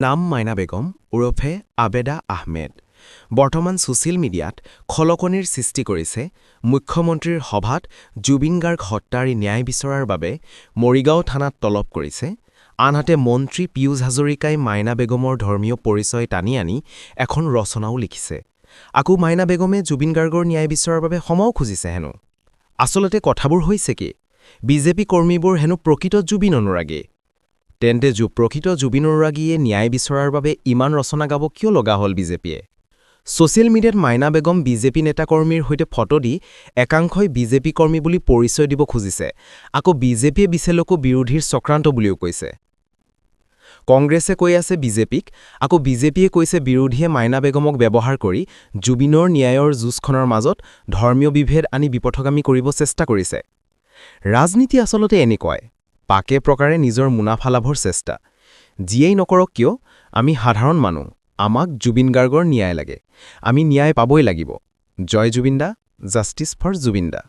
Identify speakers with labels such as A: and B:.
A: নাম মাইনা বেগম ওৰফে আবেদা আহমেদ। বৰ্তমান ছচিয়েল মিডিয়াত খলকনিৰ সৃষ্টি কৰিছে মুখ্যমন্ত্ৰীৰ সভাত জুবিন গাৰ্গ হত্যাৰ ন্যায় বিচৰাৰ বাবে মৰিগাঁও থানাত তলব কৰিছে। আনহাতে মন্ত্ৰী পীয়ুষ হাজৰিকাই মাইনা বেগমৰ ধৰ্মীয় পৰিচয় টানি আনি এখন ৰচনাও লিখিছে। আকৌ মাইনা বেগমে জুবিন গাৰ্গৰ ন্যায় বিচৰাৰ বাবে ক্ষমাও খুজিছে হেনো। আচলতে কথাবোৰ হৈছে কি? বিজেপি কৰ্মীবোৰ হেনো প্ৰকৃত জুবিন অনুৰাগী। তেন্তে প্ৰকৃত জুবিন অনুৰাগীয়ে ন্যায় বিচৰাৰ বাবে ইমান ৰচনা গাব কিয় লগা হ'ল বিজেপিয়ে? ছচিয়েল মিডিয়াত মাইনা বেগম বিজেপি নেতাকৰ্মীৰ সৈতে ফটো দি একাংশই বিজেপি কৰ্মী বুলি পৰিচয় দিব খুজিছে। আকৌ বিজেপিয়ে বিচেলকো বিৰোধীৰ চক্ৰান্ত বুলিও কৈছে। কংগ্ৰেছে কৈ আছে বিজেপিক আকৌ বিজেপিয়ে কৈছে বিৰোধীয়ে মাইনা বেগমক ব্যৱহাৰ কৰি জুবিনৰ ন্যায়ৰ যুঁজখনৰ মাজত ধৰ্মীয় বিভেদ আনি বিপথগামী কৰিব চেষ্টা কৰিছে। ৰাজনীতি আচলতে এনেকুৱাই। পাকে প্ৰকাৰে নিজৰ মুনাফা লাভৰ চেষ্টা। যিয়েই নকৰক কিয়, আমি সাধাৰণ মানুহ। আমাক জুবিন গাৰ্গৰ ন্যায় লাগে। আমি ন্যায় পাবই লাগিব। জয় জুবিন দা জাষ্টিছ ফৰ জুবিন দা